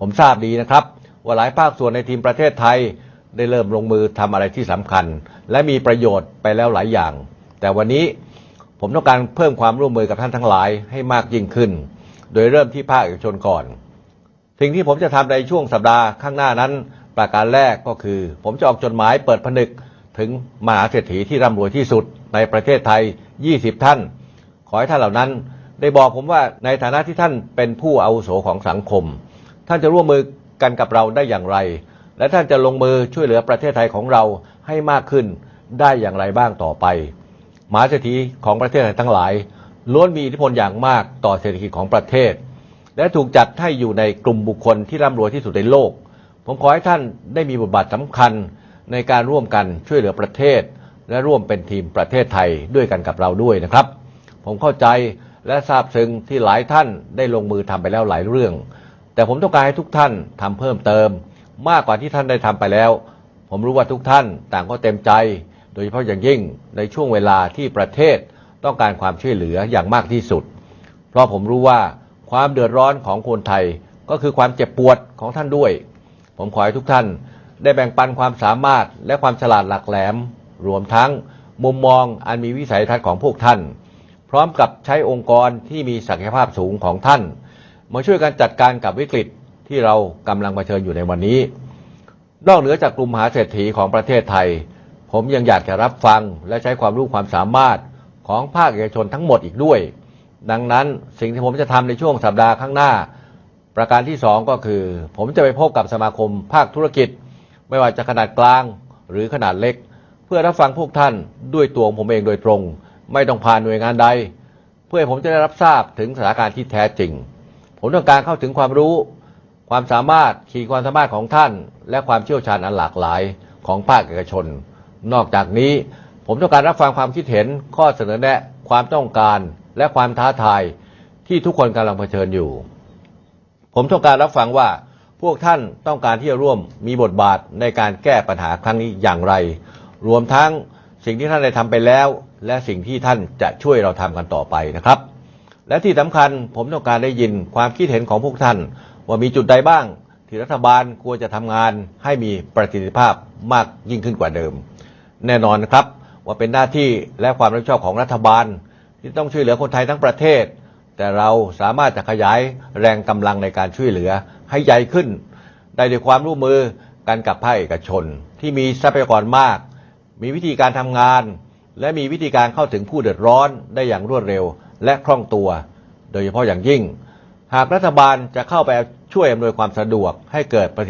ผมทราบดีนะครับ ว่าหลายภาคส่วนในทีมประเทศไทย ได้เริ่มลงมือทำอะไรที่สำคัญ และมีประโยชน์ไปแล้วหลายอย่าง แต่วันนี้ผมต้องการเพิ่มความร่วมมือกับท่านทั้งหลายให้มากยิ่งขึ้น โดยเริ่มที่ภาคเอกชนก่อน สิ่งที่ผมจะทำในช่วงสัปดาห์ข้างหน้านั้น ประการแรกก็คือ ผมจะออกจดหมายเปิดผนึกถึงมหาเศรษฐีที่ร่ำรวยที่สุดในประเทศไทย 20 ท่าน ขอให้ท่านเหล่านั้น ได้บอกผมว่าในฐานะที่ท่านเป็นผู้อาวุโสของสังคม ท่านจะร่วมมือกันกับเราได้อย่างไร และท่านจะลงมือช่วยเหลือประเทศไทยของเราให้มากขึ้นได้อย่างไรบ้างต่อไปมหาเศรษฐีของประเทศไทยทั้งหลาย ล้วนมีอิทธิพลอย่างมากต่อเศรษฐกิจของประเทศ และถูกจัดให้อยู่ในกลุ่มบุคคลที่ร่ำรวยที่สุดในโลก ผมขอให้ท่านได้มีบทบาทสำคัญในการร่วมกันช่วยเหลือประเทศ และร่วมเป็นทีมประเทศไทยด้วยกันกับเราด้วยนะครับ ผมเข้าใจและทราบซึ้งที่หลายท่านได้ลงมือทำไปแล้วหลายเรื่อง แต่ผมต้องการให้ทุกท่านทำเพิ่มเติม มากกว่าที่ท่านได้ทำไปแล้ว ผมรู้ว่าทุกท่านต่างก็เต็มใจ โดยเฉพาะอย่างยิ่งในช่วงเวลาที่ประเทศต้องการความช่วยเหลืออย่างมากที่สุด เพราะผมรู้ว่าความเดือดร้อนของคนไทยก็คือความเจ็บปวดของท่านด้วย ผมขอให้ทุกท่านได้แบ่งปันความสามารถและความฉลาดหลักแหลม รวมทั้งมุมมองอันมีวิสัยทัศน์ของพวกท่าน พร้อมกับใช้องค์กรที่มีศักยภาพสูงของท่าน มาช่วยกันจัดการกับวิกฤตที่เรากำลังเผชิญอยู่ในวันนี้ นอกเหนือจากกลุ่มมหาเศรษฐีของประเทศไทย ผมยังอยากจะรับฟังและใช้ความรู้ความสามารถของภาคเอกชนทั้งหมดอีกด้วย ดังนั้นสิ่งที่ผมจะทำในช่วงสัปดาห์ข้างหน้า ประการที่สองก็คือ ผมจะไปพบกับสมาคมภาคธุรกิจ ไม่ว่าจะขนาดกลางหรือขนาดเล็ก เพื่อรับฟังพวกท่านด้วยตัวผมเองโดยตรง ไม่ต้องผ่านหน่วยงานใด เพื่อผมจะได้รับทราบถึงสถานการณ์ที่แท้จริง ผมต้องการเข้าถึงความรู้ ความสามารถขีดความสามารถของท่าน และความเชี่ยวชาญอันหลากหลายของภาคเอกชน นอกจากนี้ ผมต้องการรับฟังความคิดเห็นข้อเสนอแนะความต้องการและความท้าทายที่ทุกคนกำลังเผชิญอยู่ ผมต้องการรับฟังว่าพวกท่านต้องการที่จะร่วมมีบทบาทในการแก้ปัญหาครั้งนี้อย่างไร รวมทั้งสิ่งที่ท่านได้ทำไปแล้ว และสิ่งที่ท่านจะช่วยเราทำกันต่อไปนะครับ และที่สำคัญผมต้องการได้ยินความคิดเห็นของพวกท่าน ว่ามีจุดใดบ้าง ที่รัฐบาลควรจะทำงานให้มีประสิทธิภาพมากยิ่งขึ้นกว่าเดิม แน่นอนนะครับว่าเป็นหน้าที่และความรับผิดชอบของรัฐบาล ที่ต้องช่วยเหลือคนไทยทั้งประเทศ แต่เราสามารถจะขยายแรงกำลังในการช่วยเหลือให้ใหญ่ขึ้น ได้ด้วยความร่วมมือกันกับภาคเอกชน ที่มีทรัพยากรมาก มีวิธีการทำงาน และมีวิธีการเข้าถึงผู้เดือดร้อนได้อย่างรวดเร็ว และคล่องตัว โดยเฉพาะอย่างยิ่ง หากรัฐบาลจะเข้าไปช่วยอำนวยความสะดวกให้เกิดประสิทธิ